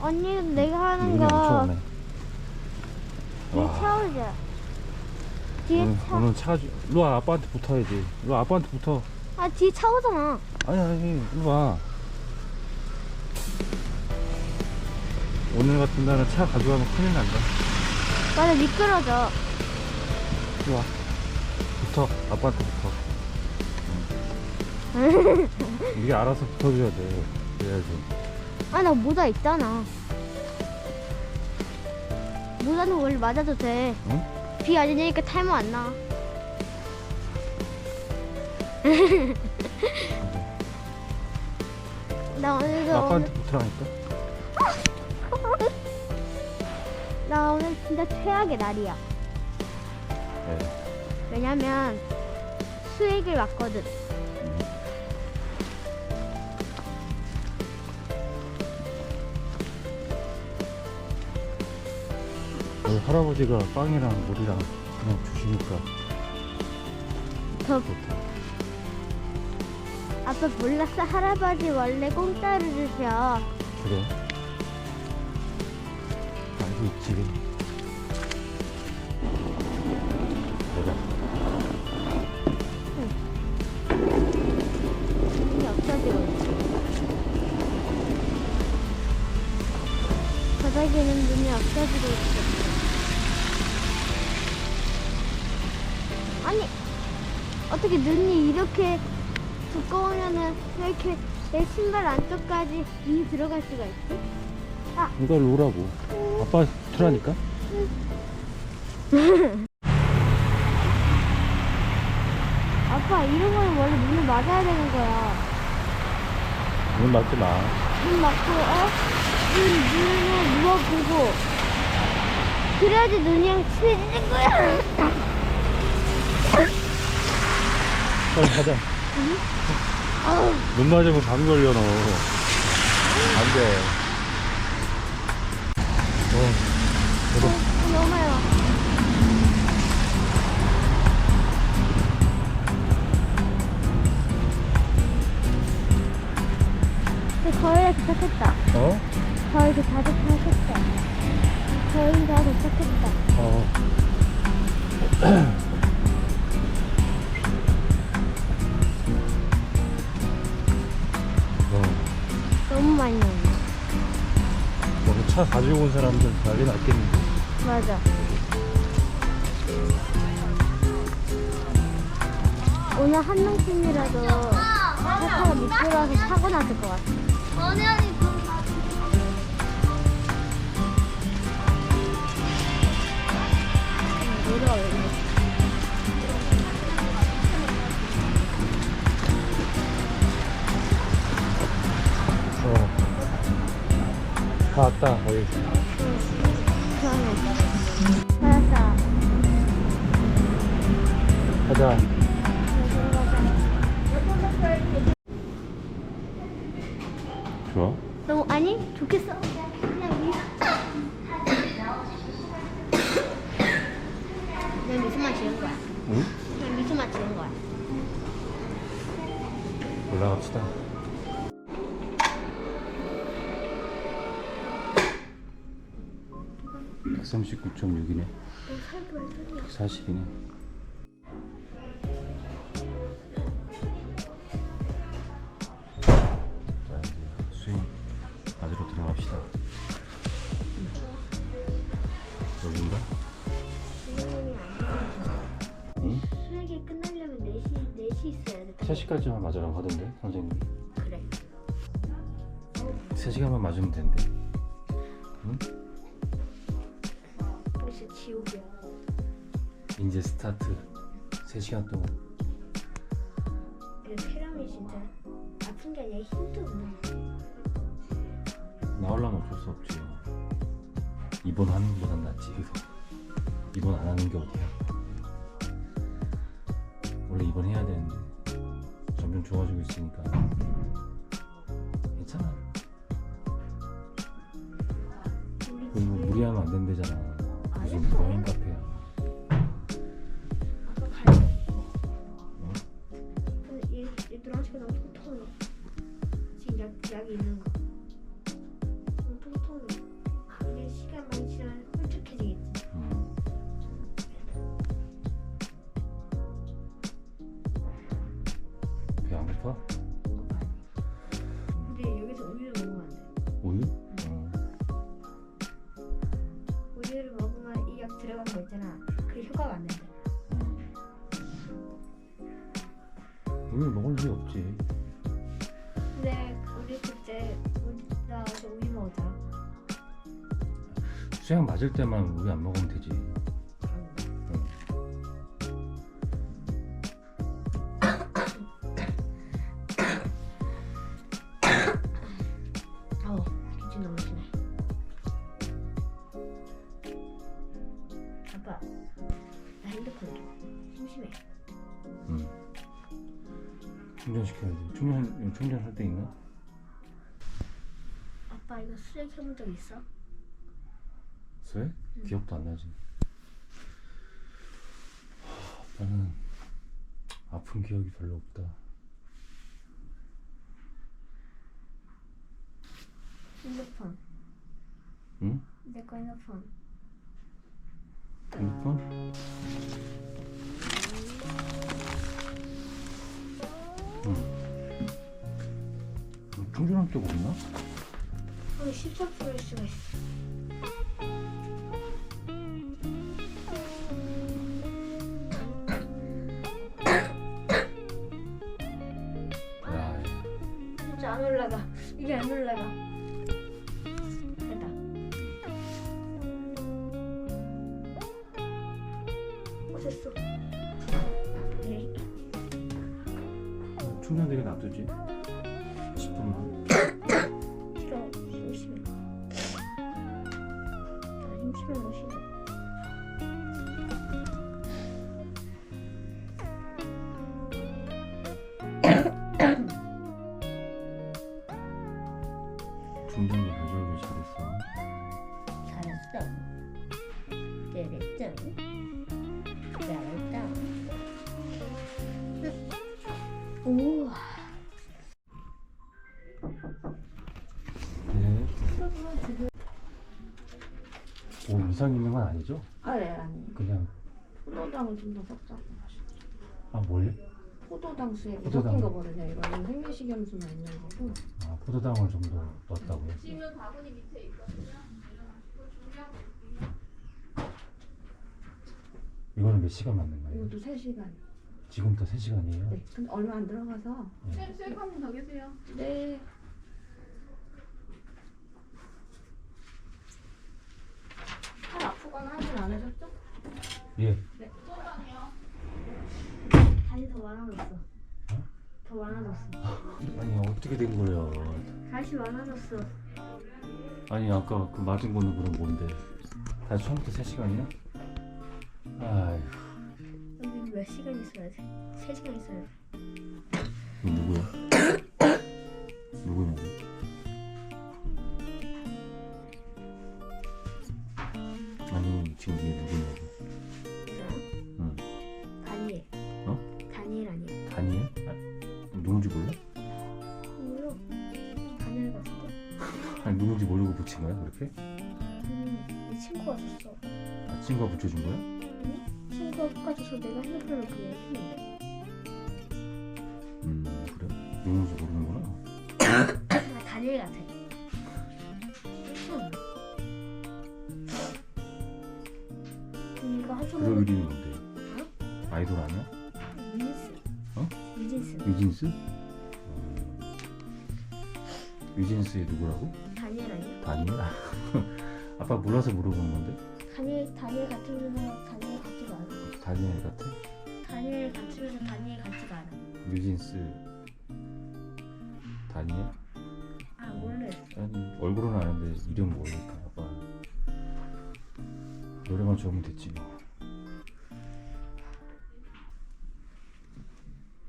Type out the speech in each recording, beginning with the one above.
언니 내가 하는 눈이 엄청 거 오네. 뒤에 와. 차오자. 뒤에 오늘, 차. 오늘 차가 주... 일로 와 아빠한테 붙어야지. 일로 와 아빠한테 붙어. 아 뒤에 차 오잖아. 아니 아니 일로 와. 오늘 같은 날은 차 가져가면 큰일 난다. 맞아 미끄러져. 일로 와. 붙어. 아빠한테 붙어. 응. 네가 알아서 붙어줘야 돼. 그래야지. 아 나 모자 있잖아. 모자는 원래 맞아도 돼. 응? 비안 내니까 탈모 안 나. 나 오늘도 아빠한테. 오늘, 나 오늘 진짜 최악의 날이야. 네. 왜냐면 수액을 왔거든. 오늘 할아버지가 빵이랑 물이랑 그냥 주시니까 더 좋다. 아빠 몰랐어 할아버지 원래 공짜로 주셔. 그래? 알고 있지. 내가 눈이 없어지고 있어. 바닥에는 눈이 없어지고 있어. 어떻게 눈이 이렇게 두꺼우면은 왜 이렇게 내 신발 안쪽까지 눈이 들어갈 수가 있지? 이걸 놓으라고. 아빠 붙으라니까? 아빠, 이런 거는 원래 눈을 맞아야 되는 거야. 눈 맞지 마. 눈 맞고, 어? 눈, 눈을 누워보고. 그래야지 눈이랑 친해지는 거야. 빨리 가자. 눈 맞으면 감기 걸려, 너. 안 돼. 어, 그래. 너무. 근데 거의 다 도착했다. 어? 거의 다 도착했다. 거의 다 도착했다. 어. 어. 차 가지고 온 사람들 난리 났겠는데. 맞아. 오늘 한 명쯤이라도 차차가 미끄러워서 사고 났을 것 같아. 응, 좋아? 너무 아니 좋겠어. 그냥 미. 그냥 미소만 지은 거야. 응? 그냥 미소만 지은 거야. 올라갑시다. (139.6이네) 140이네 3시까지만 맞으라고 하던데 선생님이 그래. 3시간만 맞으면 된대 응? 진짜 지옥이야. 이제 스타트 3시간 동안 근데 폐렴이 진짜 아픈 게 아니라 힘도 없는. 나오려면 어쩔 수 없지 입원하는 것보단 낫지 입원 안 하는 게 어디야 원래 입원해야 되는데 점점 좋아지고 있으니까. 괜찮아 그뭐 무리하면 안 된대잖아. 무슨 여행 카 우유 먹을 리 없지. 근데 우리 그때 우리 나와서 우유 먹었잖아. 수양 맞을 때만 우유 안 먹으면 되지. 충전시켜야지. 충전 충전 할 때 있나? 아빠 이거 수액 해본 적 있어? 쇠? 기억도 안 나지. 하, 나는 아픈 기억이 별로 없다. 핸드폰. 응? 내 거 핸드폰. 핸드폰? 13쪽 없나? 거기 13쪽일 수가 있어. 안 올라가. 이게 안 올라가. 됐다. 어, 됐어. 충전되게 놔두지. 우와. 네. 오 이상 있는 건 아니죠? 아, 네, 아니. 그냥 포도당을 좀 더 섞자. 아 뭘? 포도당 수에 포도당. 섞인 거거든요. 이거는 생리식염수만 있는 거고. 아 포도당을 좀 더 넣었다고요? 이거는 몇 시간 맞는 거예요? 이것도 3 시간. 지금부터 3시간이에요? 네. 근데 얼마 안 들어가서. 셀프 한번 더 계세요. 네. 팔 아프거나 하진 않으셨죠? 예. 다시 더 많아졌어. 더 많아졌어. 아니 어떻게 된 거예요? 다시 많아졌어. 아니 아까 그 맞은 거는 그럼 뭔데? 다시 처음부터 3시간이야? 아휴 몇 시간 있어야 돼? 3시간 있어야 돼. 이거 누구야? 누구냐고? 아니 지금 이게 누구냐고 이 응? 다니엘. 어? 다니엘 아니야? 다니엘? 아, 누군지 몰라? 몰라. 다니엘 같은데? 아니 누군지 모르고 붙인 거야 그렇게? 음, 내 친구가 줬어. 아, 친구가 붙여준 거야? 친구가 바꿔줘서 내가 핸드폰을 했는데. 음 그래? 누군지 모르는구나 아, 다니엘 같아. 응. 음, 이거 한그 손으로 이름이 뭔데? 아이돌 아니야? 유진스. 어? 유진스. 유진스? 어... 유진스의 누구라고? 다니엘 아니야? 다니엘? 아빠 몰라서 물어보는 건데 다니엘 다니엘 같으면서 다니엘 같지가 않아. 다니엘 같아? 다니엘 같으면서 다니엘 같지가 않아. 유진스 다니엘? 아 모르겠어. 아니 얼굴은 아는데 이름 모르니까 아빠 노래만 좋으면 됐지 뭐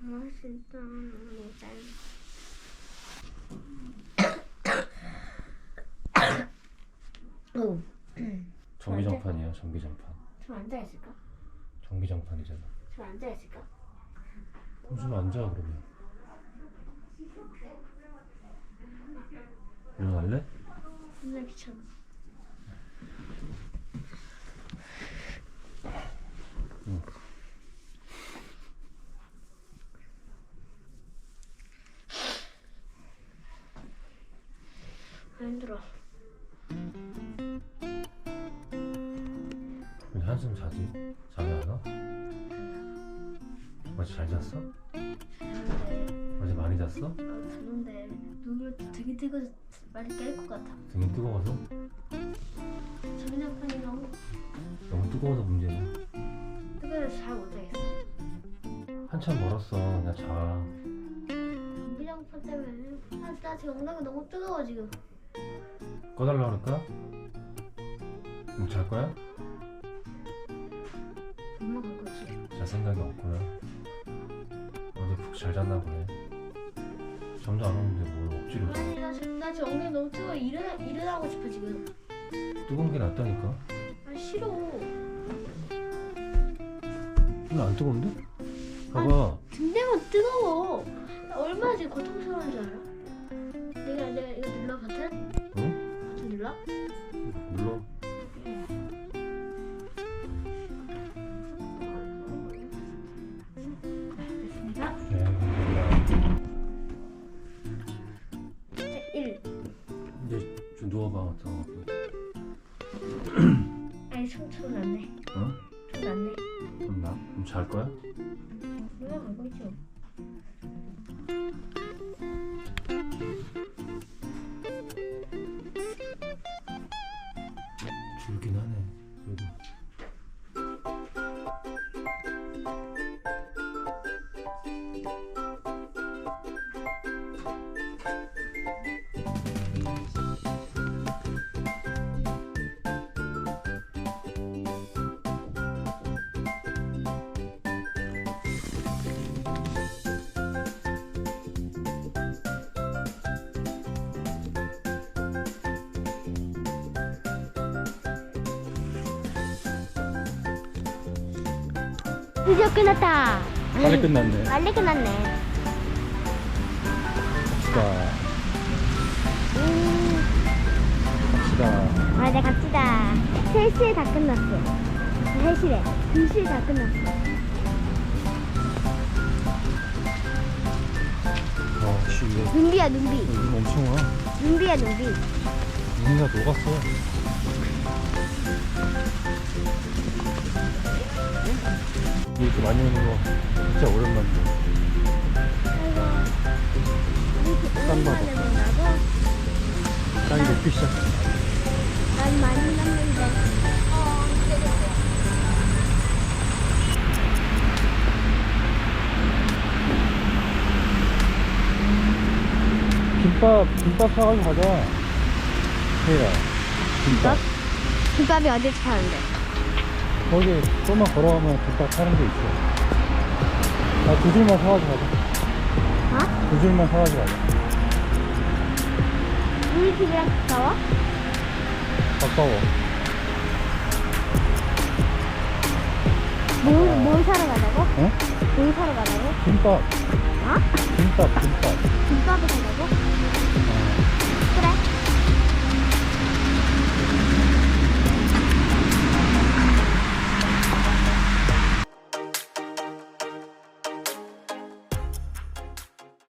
너무 짧아. 오. 전기장판이야 전기장판 좀 앉아 있을까? 전기장판이잖아 좀 앉아 있을까? 무슨 앉아 그러면 일어날래? 존나 귀찮아. 자는데 눈을 되게 뜨거워서 빨리 깰것 같아. 등이 뜨거워서? 전자판이 너무 너무 뜨거워서 문제야 뜨거워서 잘 못하겠어. 한참 멀었어 그냥 자 전기장판 때문에 아, 나 지금 엉덩이 너무 뜨거워 지금. 꺼달라 그럴까? 그럼 잘 거야? 엄마 갈 거지. 잘 생각이 없구나 어제 푹 잘 잤나 보네 잠도 안 오는데 뭘 억지로 자 아니 나 지금 나 지금 엉덩이 너무 뜨거워 일어나 일어나고 싶어 지금. 뜨거운 게 낫다니까 아 싫어. 별로 안 뜨거운데? 봐봐 등대면 뜨거워. 나 얼마나 지금 고통스러운 줄 알아? 내가 내가 이거 눌러 버튼? 응? 버튼 눌러? 눌러 잘 거야? 가고 있죠? 줄긴 하네 드디어 끝났다. 빨리 끝났네 빨리 끝났네. 갑시다 음, 갑시다 맞아 갑시다. 3시에 다 끝났어. 3시래. 2시에 다 끝났어. 아 씨 이거 눈비야 눈비. 눈 엄청 와 눈비야 눈비. 눈이가 녹았어 이렇게 많이 오는 거 진짜 오랜만이야 땀 오랜만에 받아. 본다고? 땀이 녹기 시작해 난 많이 났는데. 어, 됐어. 김밥 김밥 사가지고 가자 혜야 김밥 김밥이 어디 파는데? 거기 조금만 걸어가면 김밥 파는 데 있어 나두 줄만 사가지고 가자 어? 두 줄만 사가지고 가자 우리 집이랑 가까워? 가까워 뭘, 뭘 사러 가자고? 어? 뭘 사러 가자고? 김밥 어? 김밥 김밥